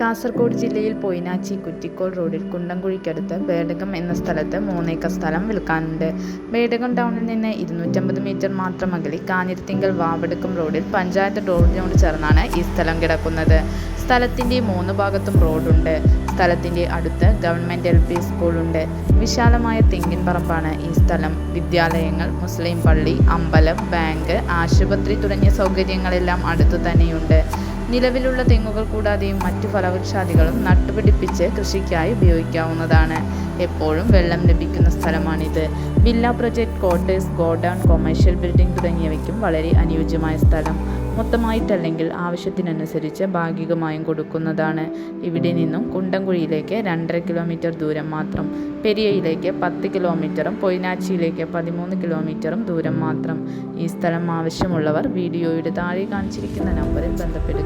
കാസർഗോഡ് ജില്ലയിൽ പൊയിനാച്ചി കുറ്റിക്കോൾ റോഡിൽ കുണ്ടംകുഴിക്കടുത്ത് ബേഡകം എന്ന സ്ഥലത്ത് മൂന്നേക്കർ സ്ഥലം വിൽക്കാനുണ്ട്. ബേഡകം ടൗണിൽ നിന്ന് ഇരുന്നൂറ്റമ്പത് മീറ്റർ മാത്രം അകലി കാഞ്ഞിരത്തിങ്കൽ വാവടുക്കം റോഡിൽ പഞ്ചായത്ത് റോഡിനോട് ചേർന്നാണ് ഈ സ്ഥലം കിടക്കുന്നത്. സ്ഥലത്തിന്റെ മൂന്ന് ഭാഗത്തും റോഡുണ്ട്. സ്ഥലത്തിന്റെ അടുത്ത് ഗവൺമെന്റ് എൽ പി സ്കൂളുണ്ട്. വിശാലമായ തെങ്ങിൻ പറമ്പാണ് ഈ സ്ഥലം. വിദ്യാലയങ്ങൾ മുസ്ലിം പള്ളി അമ്പലം ബാങ്ക് ആശുപത്രി തുടങ്ങിയ സൗകര്യങ്ങളെല്ലാം അടുത്തു തന്നെയുണ്ട് നിലവിലുള്ള തെങ്ങുകൾ കൂടാതെയും മറ്റു ഫലവൃക്ഷാദികളും നട്ടുപിടിപ്പിച്ച് കൃഷിക്കായി ഉപയോഗിക്കാവുന്നതാണ്. എപ്പോഴും വെള്ളം ലഭിക്കുന്ന സ്ഥലമാണിത്. Villa project quarters godown commercial building തുടങ്ങിയവയ്ക്കും വളരെ അനുയോജ്യമായ സ്ഥലം. മൊത്തമായിട്ടല്ലെങ്കിൽ ആവശ്യത്തിനനുസരിച്ച് ഭാഗികമായും കൊടുക്കുന്നതാണ്. ഇവിടെ നിന്നും കുണ്ടംകുഴിയിലേക്ക് രണ്ടര കിലോമീറ്റർ ദൂരം മാത്രം പെരിയയിലേക്ക് പത്ത് കിലോമീറ്ററും പൊയിനാച്ചിയിലേക്ക് പതിമൂന്ന് കിലോമീറ്ററും ദൂരം മാത്രം. ഈ സ്ഥലം ആവശ്യമുള്ളവർ വീഡിയോയുടെ താഴെ കാണിച്ചിരിക്കുന്ന നമ്പറിൽ ബന്ധപ്പെടുക